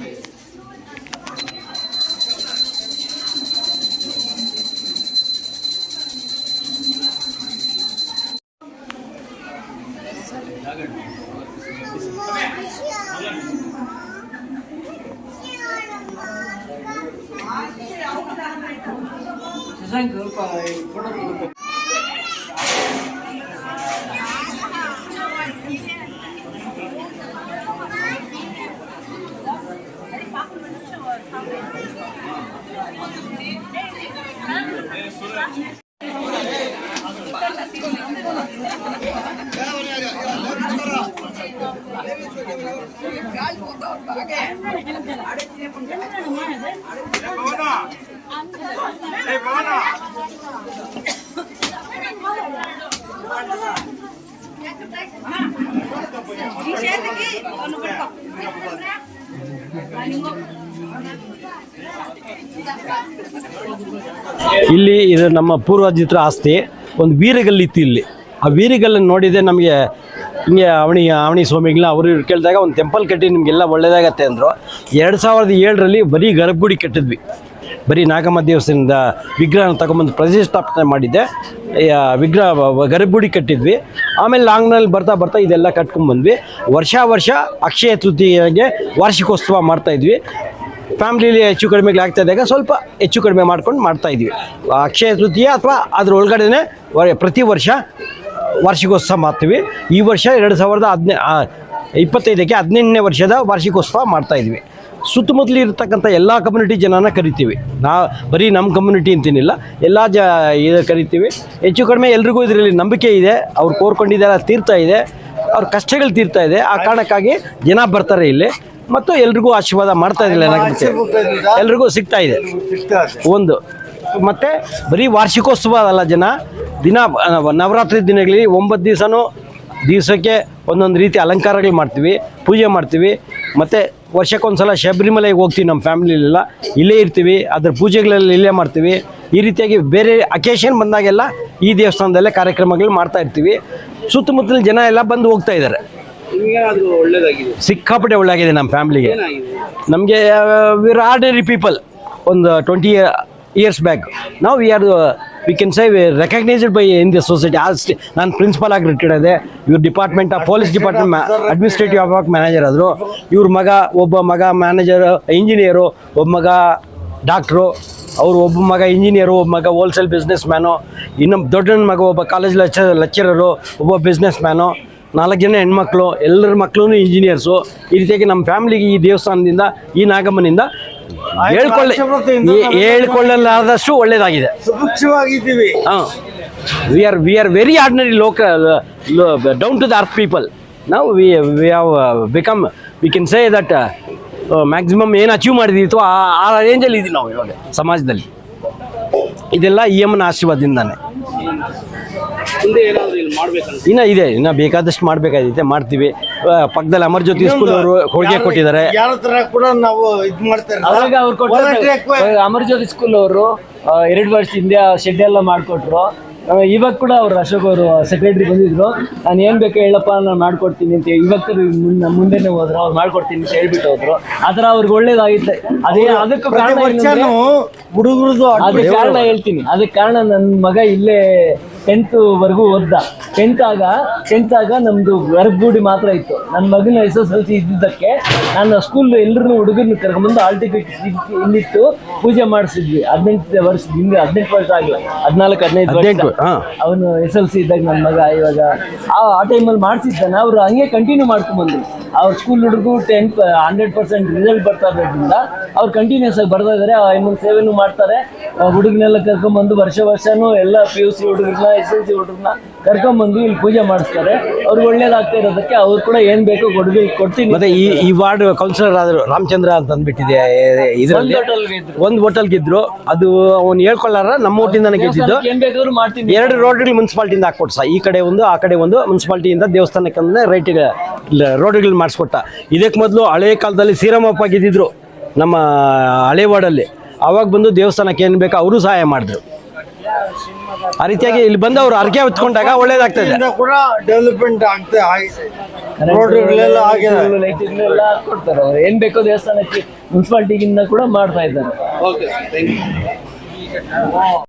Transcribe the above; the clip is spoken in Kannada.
嗯好的嗯好的嗯好 ಇಲ್ಲಿ ಇದು ನಮ್ಮ ಪೂರ್ವಜಿತ್ರ ಆಸ್ತಿ ಒಂದು ವೀರಗಲ್ಲಿತ್ತು ಇಲ್ಲಿ. ಆ ವೀರಗಲ್ಲನ್ನು ನೋಡಿದೆ ನಮಗೆ ಹಿಂಗೆ ಅವಣಿ ಅವಣಿ ಸ್ವಾಮಿಗಳನ್ನ ಅವರು ಇವ್ರು ಕೇಳಿದಾಗ ಒಂದು ಟೆಂಪಲ್ ಕಟ್ಟಿ ನಿಮಗೆಲ್ಲ ಒಳ್ಳೇದಾಗತ್ತೆ ಅಂದರು. ಎರಡು ಸಾವಿರದ ಏಳರಲ್ಲಿ ಬರೀ ಗರ್ಭಗುಡಿ ಕಟ್ಟಿದ್ವಿ. ಬರೀ ನಾಗಮ್ಮ ದೇವಸ್ಥಾನದ ವಿಗ್ರಹನ ತಗೊಂಬಂದು ಪ್ರತಿಷ್ಠಾಪನೆ ಮಾಡಿದ್ದೆ. ವಿಗ್ರಹ ಗರ್ಭಗುಡಿ ಕಟ್ಟಿದ್ವಿ. ಆಮೇಲೆ ಲಾಂಗ್ನಲ್ಲಿ ಬರ್ತಾ ಬರ್ತಾ ಇದೆಲ್ಲ ಕಟ್ಕೊಂಡ್ಬಂದ್ವಿ ವರ್ಷ ವರ್ಷ ಅಕ್ಷಯ ತೃತೀಯಗೆ ವಾರ್ಷಿಕೋತ್ಸವ ಮಾಡ್ತಾಯಿದ್ವಿ ಫ್ಯಾಮ್ಲಿಲಿ ಹೆಚ್ಚು ಕಡಿಮೆಗಳು ಆಗ್ತಾ ಇದ್ದಾಗ ಸ್ವಲ್ಪ ಹೆಚ್ಚು ಕಡಿಮೆ ಮಾಡ್ಕೊಂಡು ಮಾಡ್ತಾಯಿದ್ವಿ ಅಕ್ಷಯ ತೃತೀಯ ಅಥವಾ ಅದ್ರ ಒಳಗಡೆನೆ ಪ್ರತಿ ವರ್ಷ ವಾರ್ಷಿಕೋತ್ಸವ ಮಾಡ್ತೀವಿ. ಈ ವರ್ಷ ಎರಡು ಸಾವಿರದ ಹದಿನೈ ಇಪ್ಪತ್ತೈದಕ್ಕೆ ಹದಿನೆಂಟನೇ ವರ್ಷದ ವಾರ್ಷಿಕೋತ್ಸವ ಮಾಡ್ತಾ ಇದ್ವಿ. ಸುತ್ತಮುತ್ತಲು ಇರತಕ್ಕಂಥ ಎಲ್ಲ ಕಮ್ಯುನಿಟಿ ಜನನ ಕರಿತೀವಿ. ನಾ ಬರೀ ನಮ್ಮ ಕಮ್ಯುನಿಟಿ ಅಂತೇನಿಲ್ಲ ಎಲ್ಲ ಜ ಇದು ಕರಿತೀವಿ. ಹೆಚ್ಚು ಕಡಿಮೆ ಎಲ್ರಿಗೂ ಇದರಲ್ಲಿ ನಂಬಿಕೆ ಇದೆ ಅವ್ರು ಕೋರ್ಕೊಂಡಿದ್ದಾರೆ ತೀರ್ತಾ ಇದೆ ಅವ್ರ ಕಷ್ಟಗಳು ತೀರ್ತಾ ಇದೆ. ಆ ಕಾರಣಕ್ಕಾಗಿ ಜನ ಬರ್ತಾರೆ ಇಲ್ಲಿ. ಮತ್ತು ಎಲ್ರಿಗೂ ಆಶೀರ್ವಾದ ಮಾಡ್ತಾ ಇದ್ದಿಲ್ಲ ಎಲ್ರಿಗೂ ಸಿಗ್ತಾ ಇದೆ. ಒಂದು. ಮತ್ತು ಬರೀ ವಾರ್ಷಿಕೋತ್ಸವ ಅಲ್ಲ ಜನ ದಿನ ನವರಾತ್ರಿ ದಿನಗಳಲ್ಲಿ ಒಂಬತ್ತು ದಿವಸನೂ ದಿವಸಕ್ಕೆ ಒಂದೊಂದು ರೀತಿ ಅಲಂಕಾರಗಳು ಮಾಡ್ತೀವಿ ಪೂಜೆ ಮಾಡ್ತೀವಿ. ಮತ್ತು ವರ್ಷಕ್ಕೊಂದ್ಸಲ ಶಬರಿಮಲೆಗೆ ಹೋಗ್ತೀವಿ ನಮ್ಮ ಫ್ಯಾಮಿಲಿಲೆಲ್ಲ. ಇಲ್ಲೇ ಇರ್ತೀವಿ ಅದ್ರ ಪೂಜೆಗಳೆಲ್ಲ ಇಲ್ಲೇ ಮಾಡ್ತೀವಿ. ಈ ರೀತಿಯಾಗಿ ಬೇರೆ ಅಕೇಶನ್ ಬಂದಾಗೆಲ್ಲ ಈ ದೇವಸ್ಥಾನದಲ್ಲೇ ಕಾರ್ಯಕ್ರಮಗಳು ಮಾಡ್ತಾ ಇರ್ತೀವಿ. ಸುತ್ತಮುತ್ತಲಿನ ಜನ ಎಲ್ಲ ಬಂದು ಹೋಗ್ತಾ ಇದ್ದಾರೆ. ಒಳ್ಳೇದಾಗಿದೆ? ಸಿಕ್ಕಾಪಟ್ಟೆ ಒಳ್ಳೆಯಾಗಿದೆ ನಮ್ಮ ಫ್ಯಾಮಿಲಿಗೆ. ನಮಗೆ ವಿರ್ ಆರ್ಡಿನರಿ ಪೀಪಲ್ ಒಂದು ಟ್ವೆಂಟಿ ಇಯರ್ಸ್ ಬ್ಯಾಕ್ ನಾವು we are we can say we recognised by in the society as ನಾನು ಪ್ರಿನ್ಸಿಪಲ್ ಆಗಿ ರಿಟೈರ್ಡ್ ಇದೆ ಇವ್ರ department of police department administrative work manager ಆದರು. ಇವ್ರ ಮಗ ಒಬ್ಬ ಮಗ ಮ್ಯಾನೇಜರ್ ಇಂಜಿನಿಯರು ಒಬ್ಬ ಮಗ ಡಾಕ್ಟ್ರು ಅವರು ಒಬ್ಬ ಮಗ ಇಂಜಿನಿಯರು ಒಬ್ಬ ಮಗ ಹೋಲ್ಸೇಲ್ ಬಿಸ್ನೆಸ್ ಮ್ಯಾನು ಇನ್ನೊಬ್ಬ ದೊಡ್ಡ ಮಗ ಒಬ್ಬ ಕಾಲೇಜ್ ಲೆಕ್ಚರ್ ಲೆಕ್ಚರರು ಒಬ್ಬ ಬಿಸ್ನೆಸ್ ಮ್ಯಾನು ನಾಲ್ಕು ಜನ ಹೆಣ್ಮಕ್ಳು ಎಲ್ಲರ ಮಕ್ಕಳು ಇಂಜಿನಿಯರ್ಸು ಈ ರೀತಿಯಾಗಿ ನಮ್ಮ ಫ್ಯಾಮಿಲಿಗೆ ಈ ದೇವಸ್ಥಾನದಿಂದ ಈ ನಾಗಮ್ಮನಿಂದ ಹೇಳ್ಕೊಳ್ಳಿ. ಹೇಳ್ಕೊಳ್ಳಲಾದಷ್ಟು ಒಳ್ಳೇದಾಗಿದೆ. ಸುಭಿಕ್ಷವಾಗಿದ್ದೀವಿ ಹಾಂ. We are we are very ordinary local down to the earth people ನಾವು we we have become we can say that maximum ಏನು ಅಚೀವ್ ಮಾಡಿದಿತ್ತು ಆ ಆ ರೇಂಜಲ್ಲಿ ಇದ್ದೀವಿ ನಾವು ಇವಾಗ ಸಮಾಜದಲ್ಲಿ. ಇದೆಲ್ಲ ಇ ಎಮ್ನ ಆಶೀರ್ವಾದದಿಂದಾನೆ. ಇನ್ನ ಇದೆ ಇನ್ನ ಬೇಕಾದಷ್ಟು ಮಾಡ್ಬೇಕಾಗಿದೆ ಮಾಡ್ತೀವಿ. ಪಕ್ಕದಲ್ಲಿ ಅಮರ್ ಜ್ಯೋತಿ ಸ್ಕೂಲ್ ಅವರು ಕೊಡುಗೆ ಕೊಟ್ಟಿದ್ದಾರೆ. ಅಮರ್ ಜ್ಯೋತಿ ಕೂಡ ನಾವು ಇದು ಮಾಡ್ತಾರೆ. ಅವಾಗ ಅವ್ರು ಅಮರ್ಜ್ಯೋತಿ ಸ್ಕೂಲ್ ಅವರು ಎರಡು ವರ್ಷ ಹಿಂದೆ ಶೆಡ್ ಎಲ್ಲ ಮಾಡಿಕೊಟ್ರು. ಇವಾಗ ಕೂಡ ಅವ್ರು ಅಶೋಕ್ ಅವರು ಸೆಕ್ರೆಟರಿ ಬಂದಿದ್ರು. ನಾನು ಏನು ಬೇಕು ಹೇಳಪ್ಪ ನಾನು ಮಾಡ್ಕೊಡ್ತೀನಿ ಅಂತ ಇವತ್ತು ಮುನ್ನ ಮುಂದೆನೇ ಹೋದ್ರು ಅವ್ರು ಮಾಡ್ಕೊಡ್ತೀನಿ ಅಂತ ಹೇಳ್ಬಿಟ್ಟು ಹೋದ್ರು. ಆತರ ಥರ ಅವ್ರಿಗೆ ಒಳ್ಳೇದಾಗಿತ್ತು ಅದೇ ಅದಕ್ಕೆ ಕಾರಣ ಹುಡುಗರದು ಅದಕ್ಕೆ ಕಾರಣ ಹೇಳ್ತೀನಿ. ಅದಕ್ಕೆ ಕಾರಣ ನನ್ನ ಮಗ ಇಲ್ಲೇ ಟೆಂತ್ ವರೆಗೂ ಓದ್ದ. ಟೆಂತ್ ಆಗ ಟೆಂತ್ ಆಗ ನಮ್ದು ಗರ್ಭಗುಡಿ ಮಾತ್ರ ಇತ್ತು. ನನ್ನ ಮಗನ ಎಸ್ ಎಸ್ ಎಲ್ ಸಿ ಇದ್ದಿದ್ದಕ್ಕೆ ನಾನು ಸ್ಕೂಲ್ ಎಲ್ಲರೂ ಹುಡುಗರನ್ನ ಕರ್ಕೊಂಡ್ಬಂದು ಆಲ್ ಟಿಕೆಟ್ ಇಲ್ಲಿಟ್ಟು ಪೂಜೆ ಮಾಡಿಸಿದ್ವಿ. ಹದಿನೆಂಟು ವರ್ಷ ಹಿಂದೆ ಹದಿನೆಂಟು ವರ್ಷ ಆಗಲ್ಲ ಹದಿನಾಲ್ಕು ಹದಿನೈದು ವರ್ಷ. ಅವನು ಎಸ್ ಎಲ್ ಸಿ ಇದ್ದಾಗ ನನ್ನ ಮಗ ಇವಾಗ ಆ ಆ ಟೈಮಲ್ಲಿ ಮಾಡಿಸಿದ್ದಾನೆ. ಅವರು ಹಂಗೆ ಕಂಟಿನ್ಯೂ ಮಾಡ್ಕೊಂಡ್ಬಂದ್ವಿ ಅವ್ರ ಸ್ಕೂಲ್ ಹುಡುಗರು ಟೆಂತ್ ಹಂಡ್ರೆಡ್ ಪರ್ಸೆಂಟ್ ರಿಸಲ್ಟ್ ಬರ್ತಾ ಇರೋದ್ರಿಂದ ಅವ್ರು ಕಂಟಿನ್ಯೂಸ್ ಆಗಿ ಬರ್ತಾ ಇದ್ದಾರೆ ಇನ್ನೊಂದು ಸೇವೆನೂ ಮಾಡ್ತಾರೆ. ಹುಡುಗನೆಲ್ಲ ಕರ್ಕೊಂಬಂದು ವರ್ಷ ವರ್ಷನೂ ಎಲ್ಲ ಪಿ ಯು ಸಿ ಹುಡುಗರನ್ನ ಎಸ್ ಎಲ್ ಸಿ ಹುಡುಗರನ್ನ ಕರ್ಕೊಂಬಂದು ಇಲ್ಲಿ ಪೂಜೆ ಮಾಡಿಸ್ತಾರೆ. ಅವ್ರಿಗೆ ಒಳ್ಳೇದಾಗ್ತಾ ಇರೋದಕ್ಕೆ ಅವ್ರು ಕೂಡ ಏನು ಬೇಕೋ ಕೊಡುಗೆ ಕೊಡ್ತೀನಿ. ಮತ್ತೆ ಈ ಈ ವಾರ್ಡ್ ಕೌನ್ಸಿಲರ್ ಆದರು ರಾಮಚಂದ್ರ ಅಂತ ಅಂದ್ಬಿಟ್ಟಿದೆ ಇದರಲ್ಲಿ. ಒಂದ್ hotel ಗೆ ಇದ್ರು. ಒಂದು ಹೋಟೆಲ್ ಗೆದ್ರು ಅದು ಅವ್ನು ಹೇಳ್ಕೊಳ್ಳಾರ ನಮ್ಮ ಊಟಿಂದನೇ ಗೆದ್ದಿದ್ದು. ಏನ್ ಬೇಕಾದ್ರೂ ಮಾಡ್ತೀನಿ. ಎರಡು ರೋಡ್ಗಳು ಮುನ್ಸಿಪಾಲ್ಟಿಯಿಂದ ಹಾಕೊಟ್ಟು ಸಹ ಈ ಕಡೆ ಒಂದು ಆ ಕಡೆ ಒಂದು ಮುನ್ಸಿಪಾಲ್ಟಿಯಿಂದ ದೇವಸ್ಥಾನಕ್ಕೆ ಅಂದ್ರೆ ರೈಟಿಗೆ ರೋಡ್ಗಳು ಮಾಡಿಸ್ಕೊಟ್ಟ. ಇದಕ್ಕೆ ಮೊದಲು ಹಳೆ ಕಾಲದಲ್ಲಿ ಶ್ರೀರಾಮಪ್ಪ ಗೆದ್ದಿದ್ರು ನಮ್ಮ ಹಳೆ ವಾರ್ಡಲ್ಲಿ. ಅವಾಗ ಬಂದು ದೇವಸ್ಥಾನಕ್ಕೆ ಏನು ಬೇಕೋ ಅವರು ಸಹಾಯ ಮಾಡಿದ್ರು. ಆ ರೀತಿಯಾಗಿ ಇಲ್ಲಿ ಬಂದು ಅವ್ರು ಅರ್ಕೆ ಹೊತ್ಕೊಂಡಾಗ ಒಳ್ಳೇದಾಗ್ತದೆ. ಕೂಡ ಡೆವಲಪ್ಮೆಂಟ್ ಆಗ್ತಾ ಆಗಿದೆ. ರೋಡ್ಗಳೆಲ್ಲ ಆಗಿದೆ ಕೊಡ್ತಾರೆ ಅವ್ರು. ಏನ್ ಬೇಕೋ ದೇವಸ್ಥಾನಕ್ಕೆ ಮುನ್ಸಿಪಾಲ್ಟಿಗಿಂದ ಕೂಡ ಮಾಡ್ತಾ ಇದ್ದಾರೆ. Okay thank you